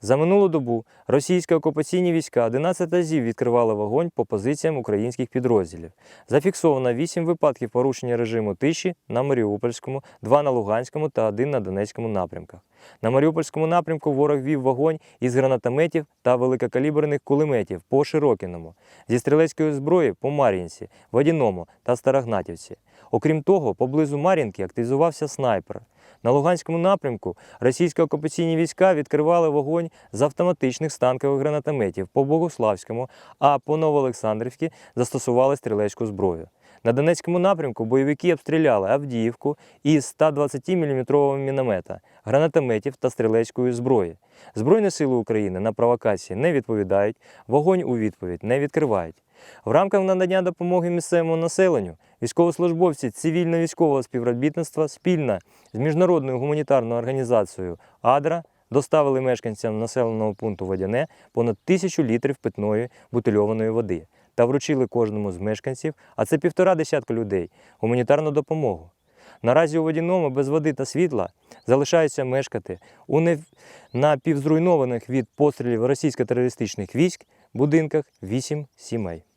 За минулу добу російські окупаційні війська 11 разів відкривали вогонь по позиціям українських підрозділів. Зафіксовано 8 випадків порушення режиму тиші на Маріупольському, 2 на Луганському та 1 на Донецькому напрямках. На Маріупольському напрямку ворог вів вогонь із гранатометів та великокаліберних кулеметів по Широкіному, зі стрілецької зброї по Мар'їнці, Водяному та Старогнатівці. Окрім того, поблизу Мар'їнки активізувався снайпер. На Луганському напрямку російські окупаційні війська відкривали вогонь з автоматичних станкових гранатометів по Богославському, а по Новоолександрівськи застосували стрілецьку зброю. На Донецькому напрямку бойовики обстріляли Авдіївку із 120 мм міномета, гранатометів та стрілецької зброї. Збройні сили України на провокації не відповідають, вогонь у відповідь не відкривають. В рамках надання допомоги місцевому населенню військовослужбовці цивільно-військового співробітництва спільно з міжнародною гуманітарною організацією АДРА доставили мешканцям населеного пункту Водяне понад тисячу літрів питної бутильованої води та вручили кожному з мешканців, а це півтора десятка людей, гуманітарну допомогу. Наразі у водяному без води та світла залишаються мешкати у не... напівзруйнованих від пострілів російсько-терористичних військ будинках 8 сімей.